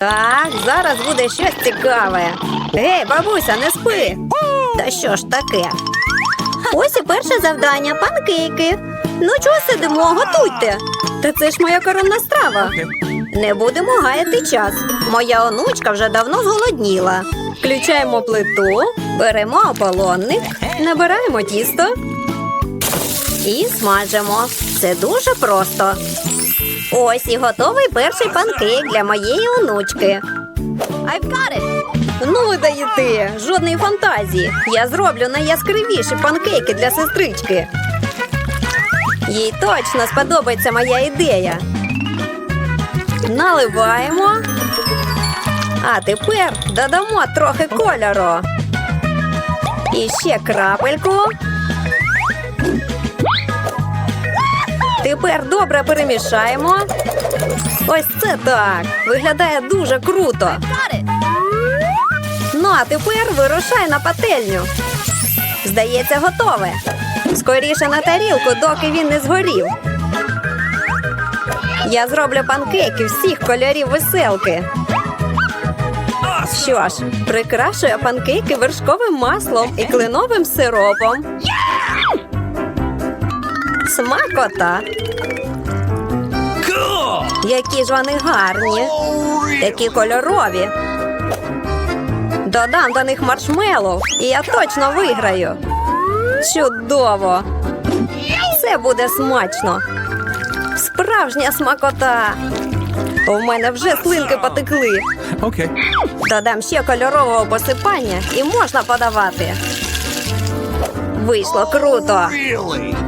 Так, зараз буде щось цікаве. Гей, бабуся, не спи. Та що ж таке? Ось і перше завдання панкейки. Ну чого сидимо, готуйте. Та це ж моя коронна страва. Не будемо гаяти час. Моя онучка вже давно зголодніла. Включаємо плиту, беремо ополонник, набираємо тісто і смажимо. Це дуже просто. Ось і готовий перший панкейк для моєї онучки. I've got it! Ну ви даєте, жодної фантазії. Я зроблю найяскравіші панкейки для сестрички. Їй точно сподобається моя ідея. Наливаємо. А тепер додамо трохи кольору. І ще крапельку. Тепер добре перемішаємо. Ось це так. Виглядає дуже круто. Ну, а тепер вирушай на пательню. Здається, готове. Скоріше на тарілку, доки він не згорів. Я зроблю панкейки всіх кольорів веселки. Що ж, прикрашую панкейки вершковим маслом і кленовим сиропом. Смакота. Які ж вони гарні, такі кольорові. Додам до них маршмеллоу, і я точно виграю. Чудово! Це буде смачно. Справжня смакота. У мене вже слинки потекли. Okay. Додам ще кольорового посипання і можна подавати. Вийшло круто. Really?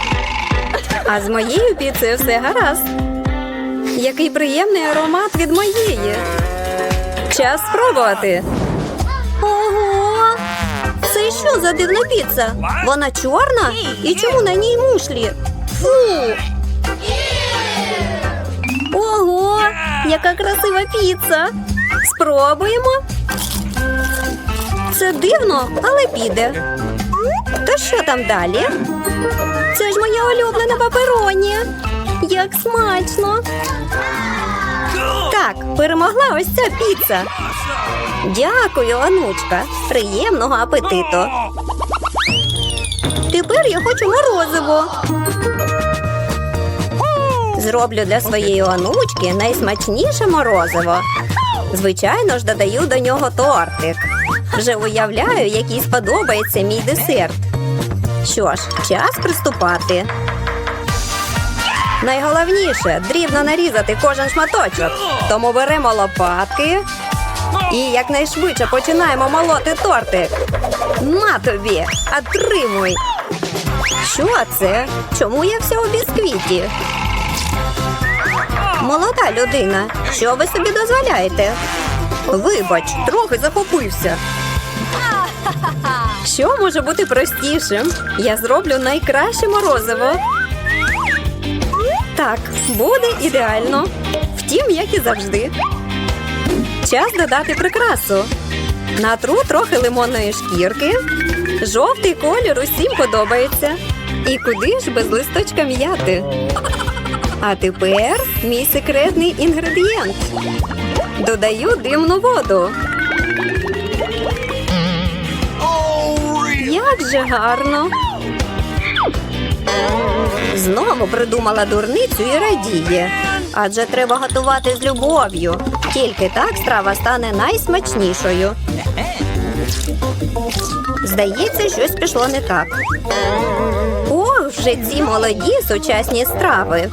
А з моєю піцею все гаразд. Який приємний аромат від моєї. Час спробувати. Ого! Це що за дивна піца? Вона чорна? І чому на ній мушлі? Фу! Ого! Яка красива піца! Спробуємо. Це дивно, але піде. То що там далі? Це ж моя улюблена папероні. Як смачно! Так, перемогла ось ця піца. Дякую, онучка. Приємного апетиту. Тепер я хочу морозиво. Зроблю для своєї онучки найсмачніше морозиво. Звичайно ж, додаю до нього тортик. Вже уявляю, який сподобається мій десерт. Що ж, час приступати. Найголовніше дрібно нарізати кожен шматочок. Тому беремо лопатки і якнайшвидше починаємо молоти тортик. На тобі, отримуй. Що це? Чому я вся у бісквіті? Молода людина, що ви собі дозволяєте? Вибач, трохи захопився. Що може бути простішим? Я зроблю найкраще морозиво. Так, буде ідеально. Втім, як і завжди. Час додати прикрасу. Натру трохи лимонної шкірки. Жовтий колір усім подобається. І куди ж без листочка м'яти? А тепер мій секретний інгредієнт. Додаю димну воду. Як же гарно. Знову придумала дурницю і радіє. Адже треба готувати з любов'ю. Тільки так страва стане найсмачнішою. Здається, щось пішло не так. Ох, вже ці молоді сучасні страви.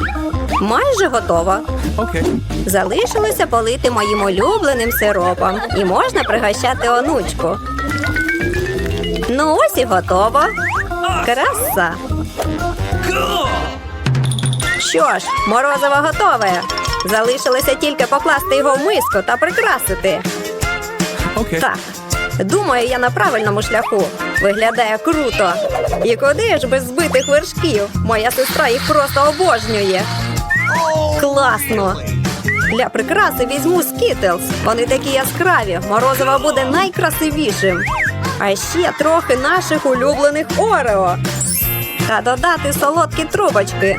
Майже готова. Okay. Залишилося полити моїм улюбленим сиропом і можна пригощати онучку. Ну ось і готово. Краса. Що ж, морозиво готове. Залишилося тільки покласти його в миску та прикрасити. Okay. Так, думаю, я на правильному шляху. Виглядає круто. І куди ж без збитих вершків? Моя сестра їх просто обожнює. Класно! Для прикраси візьму скітлз. Вони такі яскраві. Морозиво буде найкрасивішим. А ще трохи наших улюблених Орео. Та додати солодкі трубочки.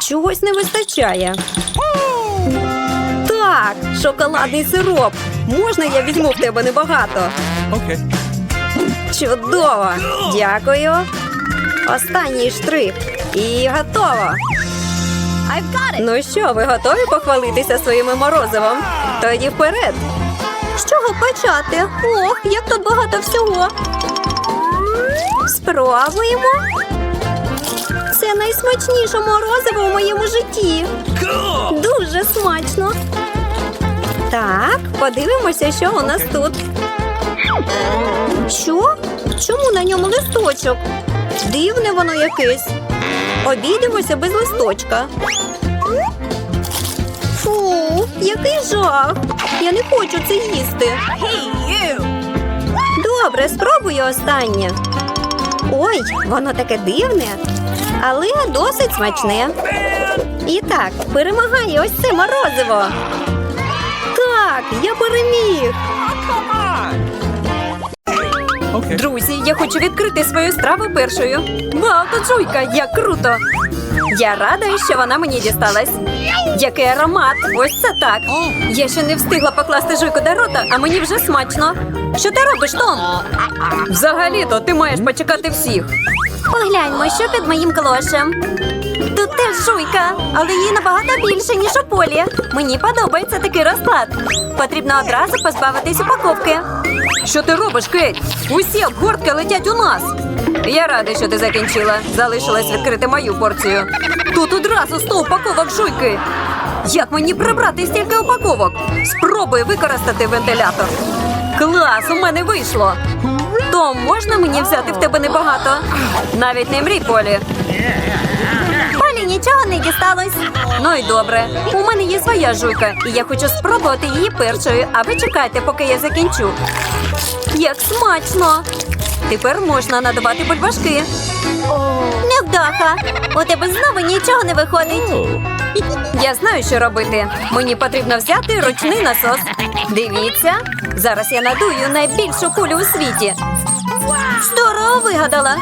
Чогось не вистачає. Так, шоколадний сироп. Можна я візьму в тебе небагато? Okay. Чудово! Дякую. Останній штрих. І готово. Ну що, ви готові похвалитися своїми морозивом? Тоді вперед. З чого почати? Ох, як тут багато всього. Спробуємо. Це найсмачніше морозиво в моєму житті. Дуже смачно. Так, подивимося, що у нас тут. Що? Чому на ньому листочок? Дивне воно якесь. Обійдемося без листочка. Який жах. Я не хочу це їсти. Добре, спробую останнє. Ой, воно таке дивне, але досить смачне. І так, перемагає ось це морозиво. Так, я переміг. Okay. Друзі, я хочу відкрити свою страву першою. Вау, тут жуйка, як круто! Я рада, що вона мені дісталась. Який аромат! Ось це так. Я ще не встигла покласти жуйку до рота, а мені вже смачно. Що ти робиш, Том? Взагалі-то ти маєш почекати всіх. Погляньмо, що під моїм клошем. Тут теж жуйка, але її набагато більше, ніж у полі. Мені подобається такий розклад. Потрібно одразу позбавитись упаковки. Що ти робиш, Кейт? Усі обгортки летять у нас. Я рада, що ти закінчила. Залишилось відкрити мою порцію. Тут одразу сто упаковок жуйки. Як мені прибрати стільки упаковок? Спробуй використати вентилятор. Клас, у мене вийшло. Том, можна мені взяти в тебе небагато? Навіть не мрій, Полі. Полі нічого не дісталось. Ну і добре. У мене є своя жуйка, і я хочу спробувати її першою, а ви чекайте, поки я закінчу. Як смачно! Тепер можна надавати бульбашки. Невдаха! У тебе знову нічого не виходить. Я знаю, що робити. Мені потрібно взяти ручний насос. Дивіться, зараз я надую найбільшу кулю у світі. Здорово вигадала.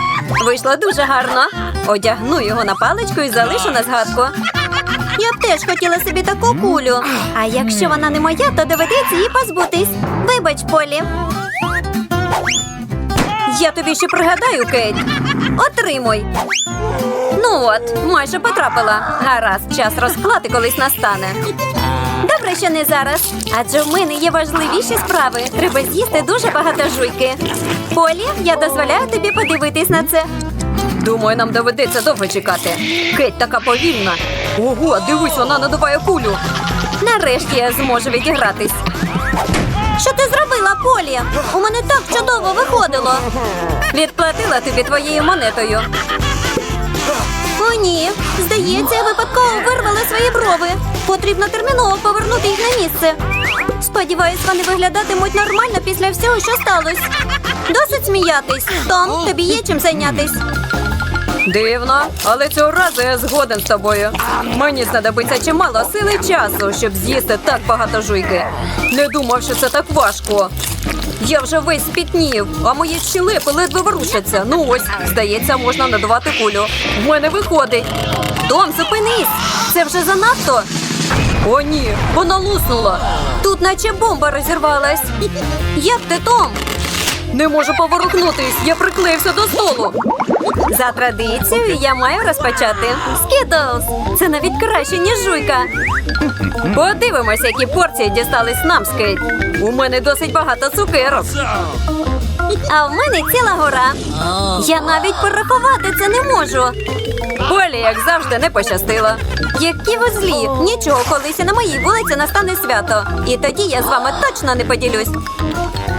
Вийшло дуже гарно. Одягну його на паличку і залишу на згадку. Я б теж хотіла собі таку кулю. А якщо вона не моя, то доведеться її позбутись. Вибач, Полі. Я тобі ще пригадаю, Кейт. Отримуй. Ну от, майже потрапила. Гаразд, час розклати колись настане. Добре, що не зараз. Адже в мене є важливіші справи. Треба з'їсти дуже багато жуйки. Полі, я дозволяю тобі подивитись на це. Думаю, нам доведеться довго чекати. Кеть така повільна. Ого, дивись, вона надуває кулю. Нарешті я зможу відігратись. Що ти зробила, Полі? У мене так чудово виходило. Відплатила тобі твоєю монетою. О, ні. Здається, я випадково вирвала свої брови. Потрібно терміново повернути їх на місце. Сподіваюсь, вони виглядатимуть нормально після всього, що сталося. Досить сміятись. Том, тобі є чим зайнятись. Дивно, але цього разу я згоден з тобою. Мені знадобиться чимало сили часу, щоб з'їсти так багато жуйки. Не думав, що це так важко. Я вже весь спітнів, а мої щелепи ледве ворушаться. Ну ось, здається, можна надувати кулю. В мене виходить. Том, зупинись! Це вже занадто. О, ні, вона луснула. Тут наче бомба розірвалась. Як ти, Том? Не можу поворухнутись, я приклеївся до столу. За традицією я маю розпочати. Скітлз! Це навіть краще, ніж жуйка. Подивимося, які порції дістались нам, Скейт. У мене досить багато цукерок. А в мене ціла гора. Я навіть порахувати це не можу. Полі, як завжди, не пощастило. Які ви злі! Нічого, колись на моїй вулиці настане свято. І тоді я з вами точно не поділюсь.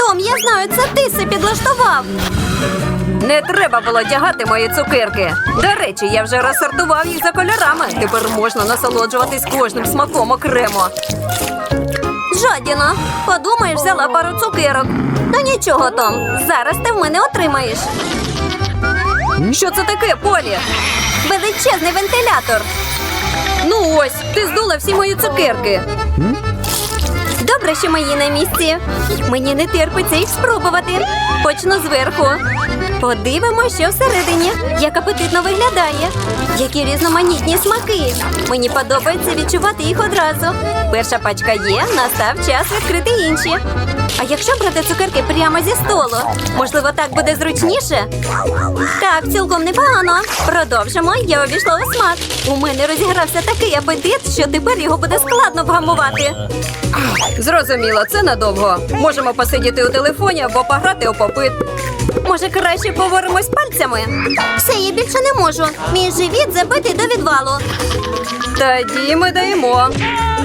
Том, я знаю, це ти все підлаштував. Не треба було тягати мої цукерки. До речі, я вже розсортував їх за кольорами. Тепер можна насолоджуватись кожним смаком окремо. Жадіна, подумаєш, взяла пару цукерок. Ну нічого, Том, зараз ти в мене отримаєш. Що це таке, Полі? Величезний вентилятор. Ну ось, ти здула всі мої цукерки. Добре, що мої на місці. Мені не терпиться їх спробувати. Почну зверху. Подивимося, що всередині. Як апетитно виглядає. Які різноманітні смаки. Мені подобається відчувати їх одразу. Перша пачка є, настав час відкрити інші. А якщо брати цукерки прямо зі столу, можливо, так буде зручніше? Так, цілком непогано. Продовжимо. Я увійшла у смак. У мене розігрався такий апетит, що тепер його буде складно вгамувати. Зрозуміло, це надовго. Можемо посидіти у телефоні або пограти у попит. Може, краще поворимось пальцями? Все, я більше не можу. Мій живіт забитий до відвалу. Тоді ми даємо.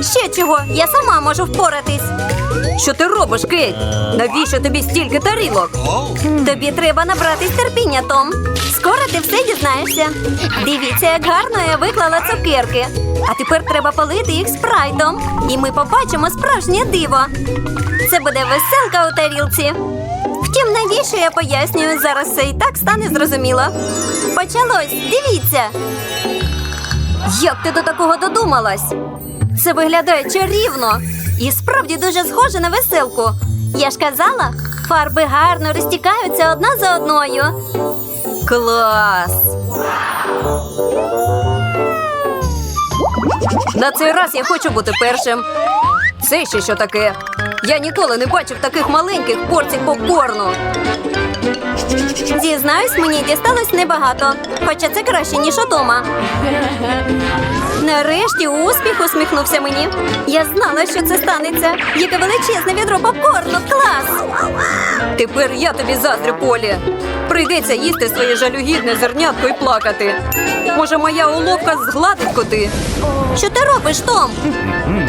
Ще чого? Я сама можу впоратись. Що ти робиш, Кейт? Навіщо тобі стільки тарілок? Тобі треба набратись терпіння, Том. Скоро ти все дізнаєшся. Дивіться, як гарно я виклала цукерки. А тепер треба полити їх спрайтом. І ми побачимо справжнє диво. Це буде веселка у тарілці. Втім, навіщо я пояснюю, зараз все і так стане зрозуміло. Почалось, дивіться. Як ти до такого додумалась? Це виглядає чарівно і справді дуже схоже на веселку. Я ж казала, фарби гарно розтікаються одна за одною. Клас! На цей раз я хочу бути першим. Це ще що таке? Я ніколи не бачив таких маленьких порцій попкорну. Зізнаюсь, мені дісталось небагато, хоча це краще, ніж удома. Нарешті успіх усміхнувся мені. Я знала, що це станеться. Яке величезне відро попкорну, клас! Тепер я тобі заздрю, Полі. Прийдеться їсти своє жалюгідне зернятко і плакати. Може, моя уловка згладить коти? Що ти робиш, Том?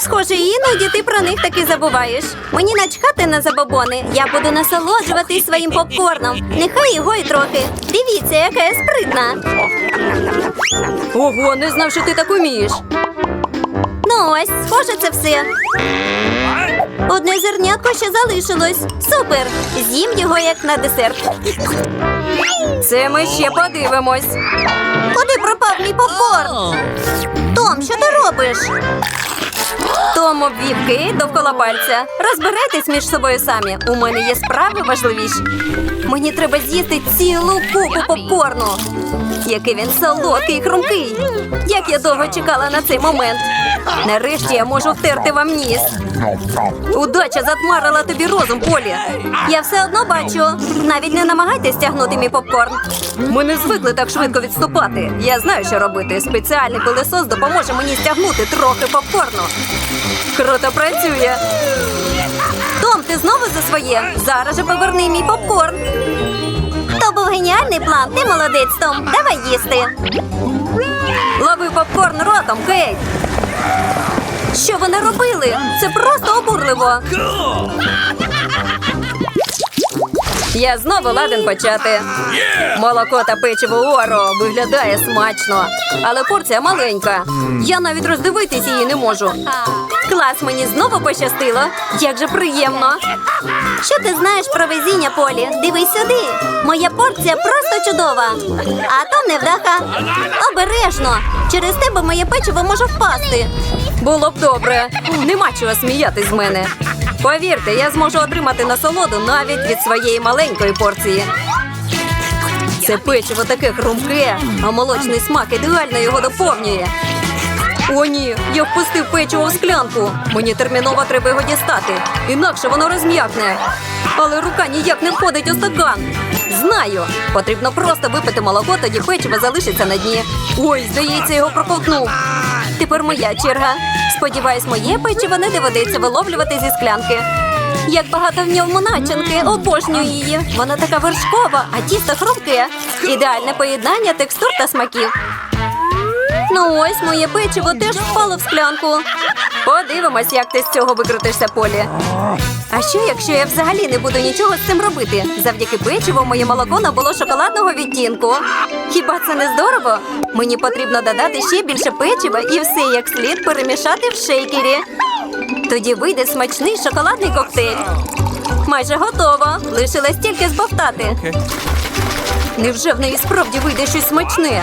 Схоже, іноді ти про них таки забуваєш. Мені начхати на забобони. Я буду насолоджуватись своїм попкорном. Нехай його й трохи. Дивіться, яка я спритна. Ого, не знав, що ти так умієш. Ну ось, схоже, це все. Одне зернятко ще залишилось. Супер! З'їм його як на десерт. Це ми ще подивимось. Куди пропав мій попкорн? Том, що ти робиш? Том обвів Кейт довкола пальця. Розбирайтесь між собою самі. У мене є справи важливіші. Мені треба з'їсти цілу купу попкорну. Який він солодкий і хрумкий. Як я довго чекала на цей момент. Нарешті я можу втерти вам ніс. Удача затмарила тобі розум, Полі. Я все одно бачу. Навіть не намагайтесь тягнути мій попкорн. Ми не звикли так швидко відступати. Я знаю, що робити. Спеціальний пилесос допоможе мені стягнути трохи попкорну. Круто працює. Том, ти знову за своє. Зараз же поверни мій попкорн. То був геніальний план. Ти молодець, Том. Давай їсти. Лови попкорн ротом, Кейт. Що вони робили? Це просто обурливо. Я знову ладен почати. Молоко та печиво Оро виглядає смачно, але порція маленька. Я навіть роздивитись її не можу. Клас, мені знову пощастило. Як же приємно. Що ти знаєш про везіння, Полі? Дивись сюди. Моя порція просто чудова. А то невдаха. Обережно. Через тебе моє печиво може впасти. Було б добре. Нема чого сміятись з мене. Повірте, я зможу отримати насолоду навіть від своєї маленької порції. Це печиво таке хрумке, а молочний смак ідеально його доповнює. О, ні, я впустив печиво в склянку. Мені терміново треба його дістати, інакше воно розм'якне. Але рука ніяк не входить у стакан. Знаю, потрібно просто випити молоко, тоді печиво залишиться на дні. Ой, здається, його проковтнув. Тепер моя черга. Сподіваюсь, моє печиво не доведеться виловлювати зі склянки. Як багато в ньому начинки, обожнюю її. Вона така вершкова, а тісто хрумке. Ідеальне поєднання текстур та смаків. Ну ось моє печиво теж впало в склянку. Подивимось, як ти з цього викрутишся, Полі. А що, якщо я взагалі не буду нічого з цим робити? Завдяки печиву моє молоко набуло шоколадного відтінку. Хіба це не здорово? Мені потрібно додати ще більше печива і все як слід перемішати в шейкері. Тоді вийде смачний шоколадний коктейль. Майже готово. Лишилось тільки збовтати. Невже в неї справді вийде щось смачне?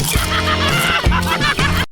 Podcast.